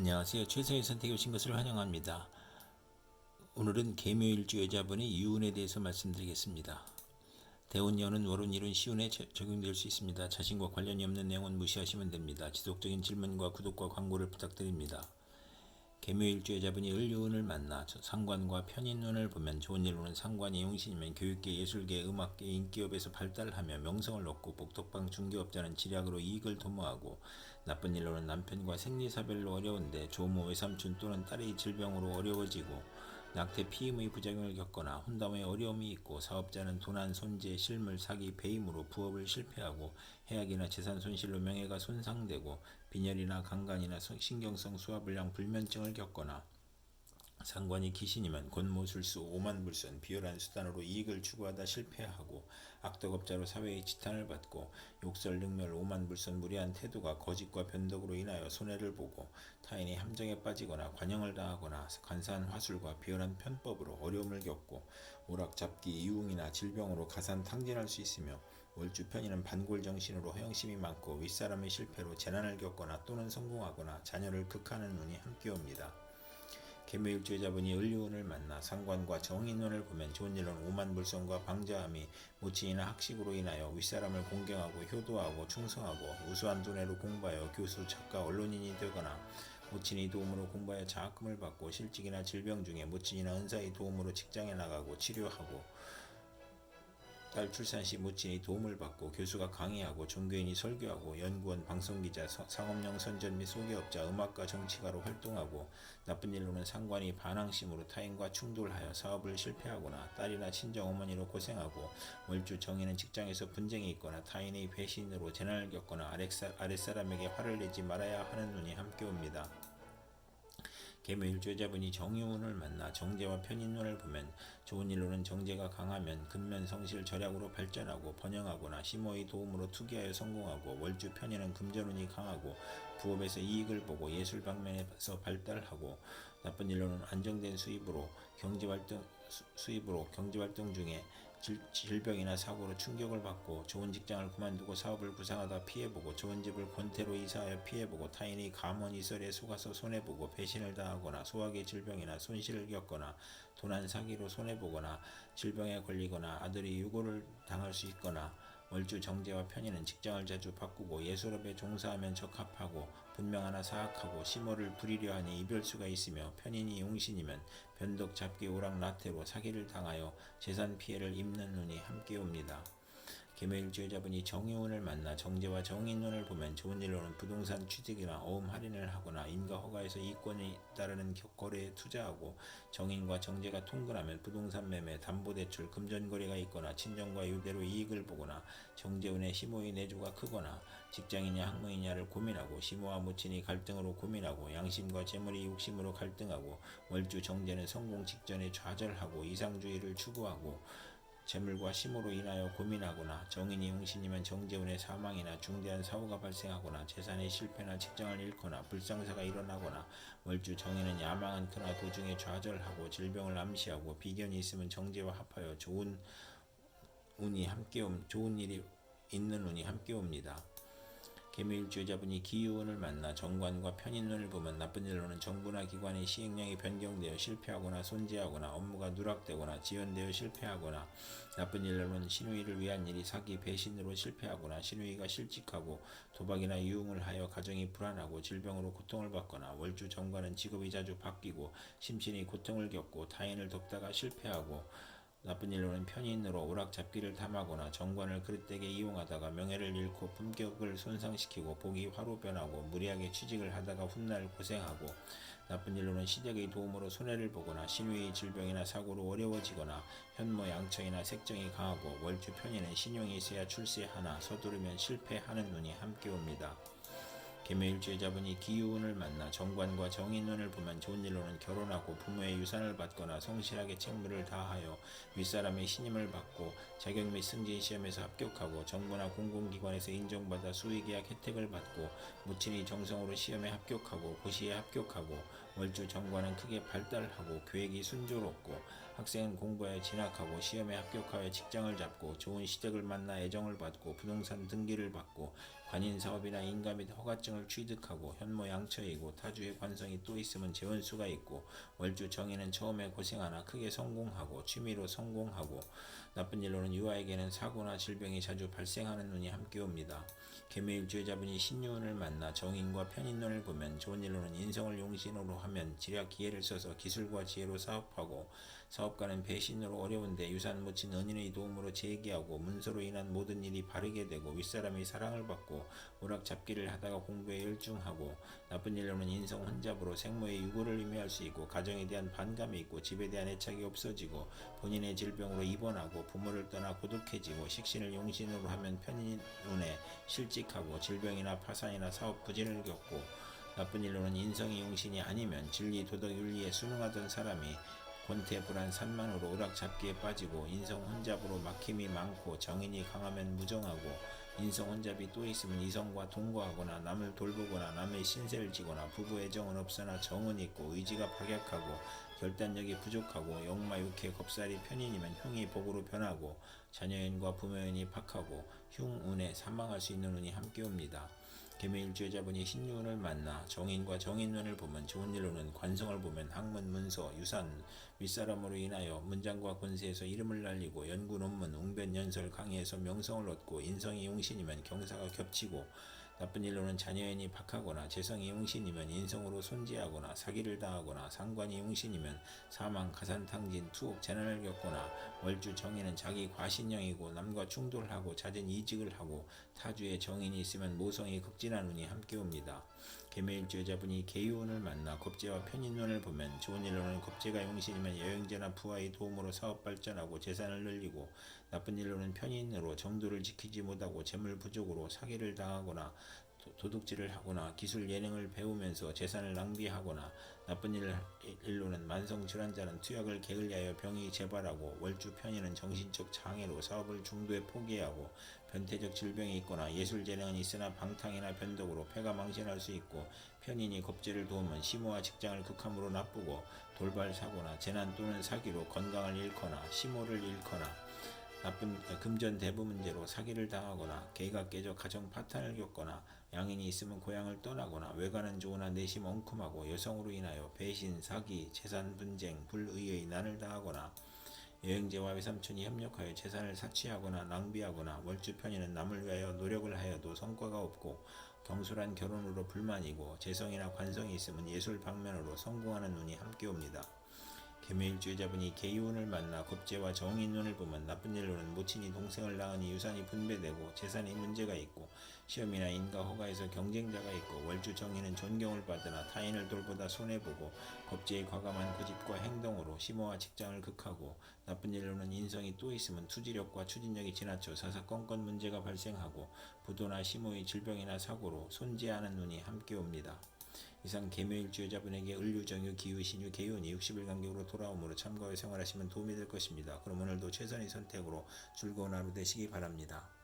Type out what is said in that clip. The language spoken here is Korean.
안녕하세요. 최선의 선택에 오신 것을 환영합니다. 오늘은 개묘일주 여자분의 이혼에 대해서 말씀드리겠습니다. 대운년은 월운일은 시운에 저- 적용될 수 있습니다. 자신과 관련이 없는 내용은 무시하시면 됩니다. 지속적인 질문과 구독과 광고를 부탁드립니다. 개묘일주 여자분이 을요운을 만나 저- 상관과 편인운을 보면 좋은 일로는 상관이 용신이면 교육계, 예술계, 음악계, 인기업에서 발달하며 명성을 얻고 복덕방 중개업자는 지략으로 이익을 도모하고 나쁜 일로는 남편과 생리사별로 어려운데 조모, 외삼촌 또는 딸의 질병으로 어려워지고 낙태 피임의 부작용을 겪거나 혼담의 어려움이 있고 사업자는 도난, 손재, 실물, 사기, 배임으로 부업을 실패하고 해악이나 재산 손실로 명예가 손상되고 빈혈이나 강간이나 성- 신경성 소화불량 불면증을 겪거나 상관이 귀신이면 권모술수 오만불선 비열한 수단으로 이익을 추구하다 실패하고 악덕업자로 사회의 지탄을 받고 욕설 능멸 오만불선 무례한 태도가 거짓과 변덕으로 인하여 손해를 보고 타인의 함정에 빠지거나 관영을 당하거나 간사한 화술과 비열한 편법으로 어려움을 겪고 오락잡기 이웅이나 질병으로 가산 탕진할 수 있으며 월주 편인은 반골정신으로 허영심이 많고 윗사람의 실패로 재난을 겪거나 또는 성공하거나 자녀를 극하는 운이 함께 옵니다. 개묘일주자분이 을류운을 만나 상관과 정인운을 보면 좋은 일은 오만불성과 방자함이 모친이나 학식으로 인하여 윗사람을 공경하고 효도하고 충성하고 우수한 두뇌로 공부하여 교수, 작가, 언론인이 되거나 모친의 도움으로 공부하여 장학금을 받고 실직이나 질병 중에 모친이나 은사의 도움으로 직장에 나가고 치료하고 딸 출산 시 모친의 도움을 받고 교수가 강의하고 종교인이 설교하고 연구원, 방송기자, 서- 상업용 선전 및 소개업자, 음악가, 정치가로 활동하고 나쁜 일로는 상관이 반항심으로 타인과 충돌하여 사업을 실패하거나 딸이나 친정 어머니로 고생하고 월주 정의는 직장에서 분쟁이 있거나 타인의 배신으로 재난을 겪거나 아랫사, 아랫사람에게 화를 내지 말아야 하는 눈이 함께 옵니다. 개묘일주자분이 정유운을 만나 정제와 편인운을 보면 좋은 일로는 정제가 강하면 근면 성실 절약으로 발전하고 번영하거나 심호의 도움으로 투기하여 성공하고 월주 편인은 금전운이 강하고 부업에서 이익을 보고 예술 방면에서 발달하고 나쁜 일로는 안정된 수입으로 경제활동 수- 수입으로 경제활동 중에 질, 질병이나 사고로 충격을 받고 좋은 직장을 그만두고 사업을 구상하다 피해보고 좋은 집을 권태로 이사하여 피해보고 타인의 감언 이설에 속아서 손해보고 배신을 당하거나 소화기 질병이나 손실을 겪거나 도난 사기로 손해보거나 질병에 걸리거나 아들이 유고를 당할 수 있거나 월주 정제와 편의는 직장을 자주 바꾸고 예술업에 종사하면 적합하고 분명 하나 사악하고 심호를 부리려 하니 이별수가 있으며 편인이 용신이면 변덕 잡기 오락 나태로 사기를 당하여 재산 피해를 입는 눈이 함께 옵니다. 개묘일주여자분이 정의운을 만나 정제와 정인운을 보면 좋은 일로는 부동산 취득이나 어음 할인을 하거나 인가 허가에서 이권이 따르는 겨- 거래에 투자하고 정인과 정제가 통근하면 부동산 매매, 담보대출, 금전거래가 있거나 친정과 유대로 이익을 보거나 정제운의 시모의 내조가 크거나 직장이냐 학문이냐를 고민하고 시모와 모친이 갈등으로 고민하고 양심과 재물이 욕심으로 갈등하고 월주 정제는 성공 직전에 좌절하고 이상주의를 추구하고 재물과 심호로 인하여 고민하거나 정인이 용신이면 정재운의 사망이나 중대한 사고가 발생하거나 재산의 실패나 직장을 잃거나 불상사가 일어나거나 월주 정인은 야망은 그나 도중에 좌절하고 질병을 암시하고 비견이 있으면 정제와 합하여 좋은 운이 함께 옴, 좋은 일이 있는 운이 함께 옵니다. 개묘일주여자분이 기유운을 만나 정관과 편인운을 보면 나쁜 일로는 정부나 기관의 시행령이 변경되어 실패하거나 손재하거나 업무가 누락되거나 지연되어 실패하거나 나쁜 일로는 신우이를 위한 일이 사기 배신으로 실패하거나 신우이가 실직하고 도박이나 유흥을 하여 가정이 불안하고 질병으로 고통을 받거나 월주 정관은 직업이 자주 바뀌고 심신이 고통을 겪고 타인을 돕다가 실패하고 나쁜 일로는 편인으로 오락잡기를 탐하거나 정관을 그릇되게 이용하다가 명예를 잃고 품격을 손상시키고 복이 화로 변하고 무리하게 취직을 하다가 훗날 고생하고 나쁜 일로는 시댁의 도움으로 손해를 보거나 신위의 질병이나 사고로 어려워지거나 현모 양처이나 색정이 강하고 월주 편인은 신용이 있어야 출세하나 서두르면 실패하는 눈이 함께 옵니다. 개묘일주여자분이 기유운을 만나 정관과 정인운을 보면 좋은 일로는 결혼하고 부모의 유산을 받거나 성실하게 책무를 다하여 윗사람의 신임을 받고 자격 및 승진 시험에서 합격하고 정부나 공공기관에서 인정받아 수의계약 혜택을 받고 무친이 정성으로 시험에 합격하고 고시에 합격하고 월주 정관은 크게 발달하고 계획이 순조롭고 학생은 공부하여 진학하고 시험에 합격하여 직장을 잡고 좋은 시댁을 만나 애정을 받고 부동산 등기를 받고 관인 사업이나 인가 및 허가증을 취득하고 현모 양처이고 타주의 관성이 또 있으면 재원수가 있고 월주 정의는 처음에 고생하나 크게 성공하고 취미로 성공하고 나쁜 일로는 유아에게는 사고나 질병이 자주 발생하는 눈이 함께 옵니다. 개미일주의 자분이 신유운을 만나 정인과 편인론을 보면 좋은 일로는 인성을 용신으로 하면 지략 기회를 써서 기술과 지혜로 사업하고 사업가는 배신으로 어려운데 유산 묻힌 은인의 도움으로 재기하고 문서로 인한 모든 일이 바르게 되고 윗사람의 사랑을 받고 오락 잡기를 하다가 공부에 열중하고 나쁜 일로는 인성 혼잡으로 생모의 유고를 의미할 수 있고 가정에 대한 반감이 있고 집에 대한 애착이 없어지고 본인의 질병으로 입원하고 부모를 떠나 고독해지고 식신을 용신으로 하면 편인운에 실직하고 질병이나 파산이나 사업 부진을 겪고 나쁜 일로는 인성이 용신이 아니면 진리 도덕 윤리에 순응하던 사람이 권태 불안 산만으로 오락잡기에 빠지고 인성 혼잡으로 막힘이 많고 정인이 강하면 무정하고 인성 혼잡이 또 있으면 이성과 동거하거나 남을 돌보거나 남의 신세를 지거나 부부 애정은 없으나 정은 있고 의지가 박약하고 결단력이 부족하고 영마 육해 겁살이 편인이면 흉이 복으로 변하고 자녀인과 부모인이 박하고 흉 운에 사망할 수 있는 운이 함께 옵니다. 개미일주의자분이 신유운을 만나 정인과 정인운을 보면 좋은 일로는 관성을 보면 학문, 문서, 유산, 윗사람으로 인하여 문장과 권세에서 이름을 날리고 연구 논문, 웅변, 연설, 강의에서 명성을 얻고 인성이 용신이면 경사가 겹치고 나쁜 일로는 자녀인이 박하거나 재성이 용신이면 인성으로 손재하거나 사기를 당하거나 상관이 용신이면 사망, 가산탕진, 투옥, 재난을 겪거나 월주 정인은 자기 과신형이고 남과 충돌하고 잦은 이직을 하고 타주에 정인이 있으면 모성이 극진한 운이 함께 옵니다. 개매일주 여자분이 개유운을 만나 겁재와 편인운을 보면 좋은 일로는 겁재가 용신이면 여행제나 부하의 도움으로 사업 발전하고 재산을 늘리고 나쁜 일로는 편인으로 정도를 지키지 못하고 재물 부족으로 사기를 당하거나 도- 도둑질을 하거나 기술 예능을 배우면서 재산을 낭비하거나 나쁜 일, 일로는 만성 질환자는 투약을 게을리하여 병이 재발하고 월주 편인은 정신적 장애로 사업을 중도에 포기하고 변태적 질병이 있거나 예술 재능은 있으나 방탕이나 변덕으로 폐가 망신할 수 있고 편인이 겁재를 도우면 심호와 직장을 극함으로 나쁘고 돌발 사고나 재난 또는 사기로 건강을 잃거나 심호를 잃거나 나쁜 금전 대부 문제로 사기를 당하거나 개가 깨져 가정 파탄을 겪거나 양인이 있으면 고향을 떠나거나 외가는 좋으나 내심 엉큼하고 여성으로 인하여 배신, 사기, 재산 분쟁, 불의의 난을 당하거나 여행제와 외삼촌이 협력하여 재산을 사취하거나 낭비하거나 월주편이는 남을 위하여 노력을 하여도 성과가 없고 경솔한 결혼으로 불만이고 재성이나 관성이 있으면 예술 방면으로 성공하는 운이 함께 옵니다. 개매일주의자분이 개이운을 만나 겁재와 정인운을 보면 나쁜 일로는 모친이 동생을 낳으니 유산이 분배되고 재산이 문제가 있고 시험이나 인가 허가에서 경쟁자가 있고 월주 정인은 존경을 받으나 타인을 돌보다 손해보고 겁재의 과감한 고집과 행동으로 심호와 직장을 극하고 나쁜 일로는 인성이 또 있으면 투지력과 추진력이 지나쳐 사사건건 문제가 발생하고 부도나 심호의 질병이나 사고로 손재하는 눈이 함께 옵니다. 이상 개묘일주여자분에게 을류 정유 기후신유 개운이 60일 간격으로 돌아오므로 참가해 생활하시면 도움이 될 것입니다. 그럼 오늘도 최선의 선택으로 즐거운 하루 되시기 바랍니다.